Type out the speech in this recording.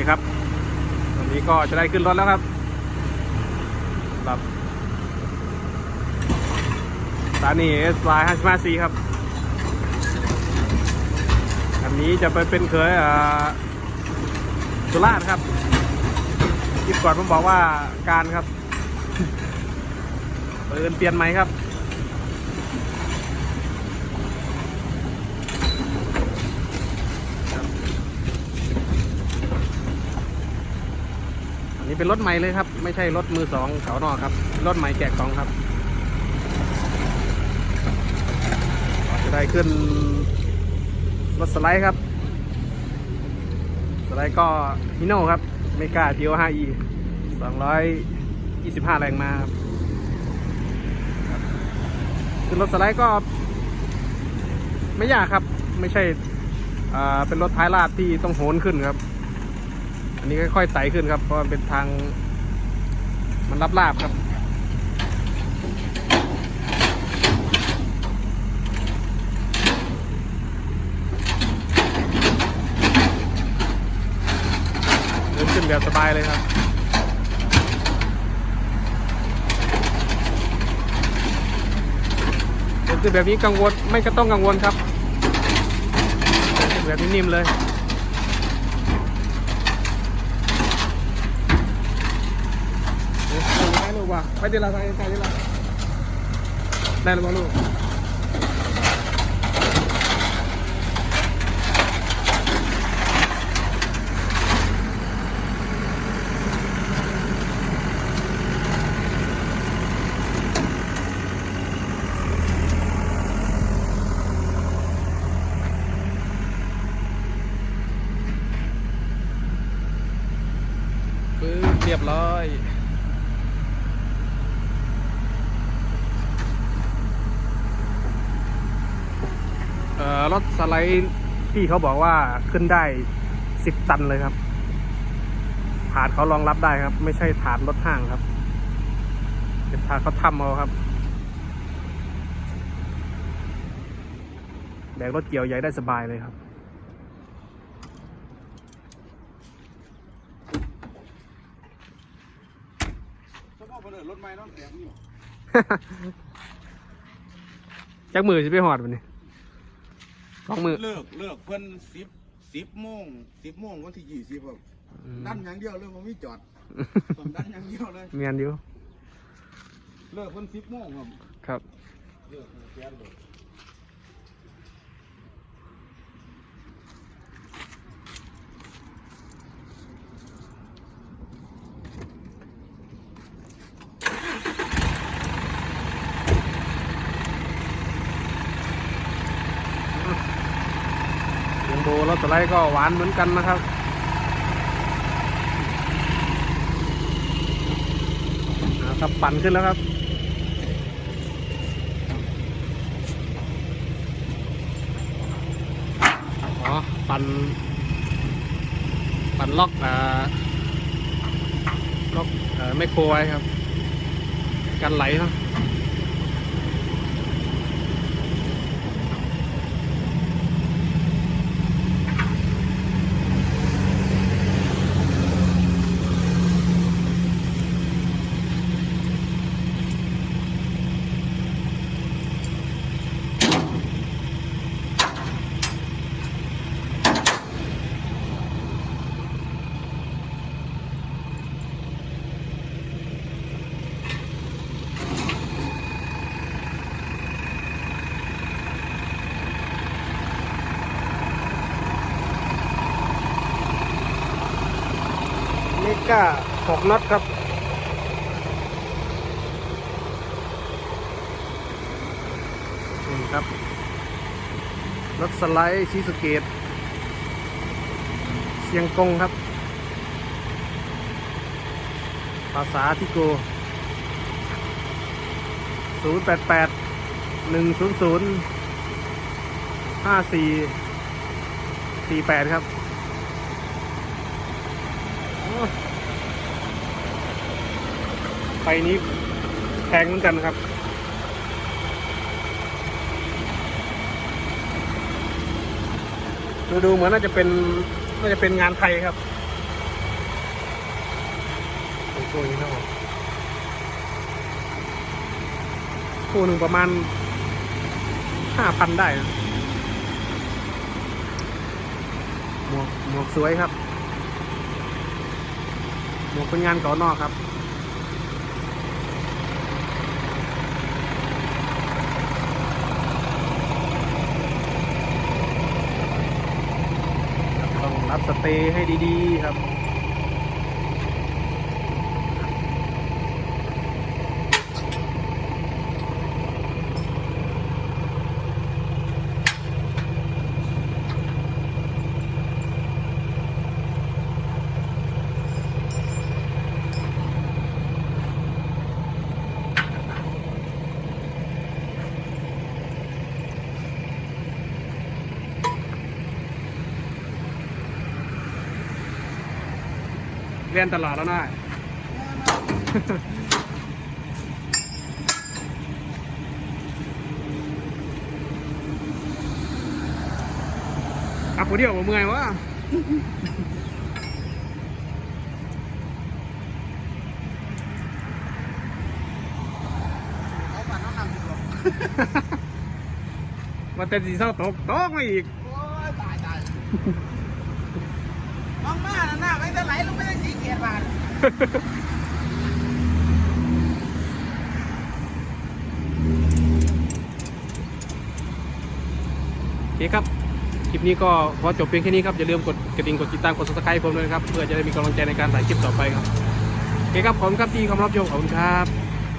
นี่ครับวันนี้ก็จะได้ขึ้นรถแล้วครับสำหรับสถานีเอสไลน์ห้าสิบห้าซีครับอันนี้จะไปเป็นเคยอ่าสุราษฎร์ครับคลิปก่อนผมบอกว่าการครับเปิดเปลี่ยนไหมครับ เป็นรถใหม่เลยครับ ไม่ใช่รถมือสองเขานอกครับ รถใหม่แกะกล่องครับ จะได้ขึ้นรถสไลด์ครับ สไลด์ก็ฮิโน่ครับเมกา GO5e 225 แรงมาครับครับขึ้นรถสไลด์ก็ ไม่ยากครับ ไม่ใช่เป็นรถท้ายลาดที่ต้องโหนขึ้นครับ อันนี้ค่อยๆไต่ขึ้นครับ เพราะมันเป็นทาง มันรับลาบครับ เดินขึ้นแบบสบายเลยครับเดินขึ้นแบบนี้กังวลไม่ก็ต้องกังวลครับแบบนี้นิ่มเลย โอ้โหได้ ไปดี๋ยวเราไปไปดี๋ยวเราได้รือเปล่าลูกฟื้นเรียบร้อย เอ่อ รถสไลด์ที่เขาบอกว่าขึ้นได้สิบตันเลยครับ ถาดเขารองรับได้ครับ ไม่ใช่ถาดรถห้างครับเป็นถาดเขาทำเอาครับแบกรถเกี่ยวใหญ่ได้สบายเลยครับสมมติคนอื่นรถไม้น้องแข็งอยู่จักมือจะไปหอดวันนี้ สองมือเลิกเลิกเพิ่นสิบสิบโมงสิบโมงวันที่ยี่สิบครับอืมดันอย่างเดียวเลยผมไม่จอดผมดันอย่างเดียวเลย เมียนอยู่เลิกเพิ่นสิบโมงครับ ครับ เลิกแก๊สเลย โบรถสไลด์ก็หวานเหมือนกันนะครับนะครับปั่นขึ้นแล้วครับอ๋อปั่นปั่นล็อกอ่าล็อกอไม่โคไว้ครับ กันไหลเนาะ เมกาหกน็อตครับนี่ครับ รถสไลด์ชีสเกตเชียงกงครับ ภาษาทิโก 0 8 8 1 0 0 5 4 4 8 ครับ ไฟนี้แพงเหมือนกันครับ ดูดูเหมือนน่าจะเป็นน่าจะเป็นงานไทยครับตัวนี้ครับคู่หนึ่งประมาณห้าพันได้หมวกหมวกสวยครับ หมวกเป็นงานเก่านอกครับต้องรับสเตย์ให้ดีๆครับ เรียนตลอดแล้วนะอะผู้เดียวผมเมื่อยวะว่ามาเต็นสีเศร้าตก ตกมาอีก โอ้ยตายตาย น้องมาน่ะหน้าไม่จะไหลลงไปได้สีเกียร์บาทโอเคครับ คลิปนี้ก็ขอจบเพียงแค่นี้ครับ อย่าลืมกดกระดิ่งกดติดตามกด subscribe ผมด้วยนะครับ เพื่อจะได้มีกำลังใจในการถ่ายคลิปต่อไปครับโอเคครับ ขอบคุณครับที่เข้ามรับชมขอบคุณครับ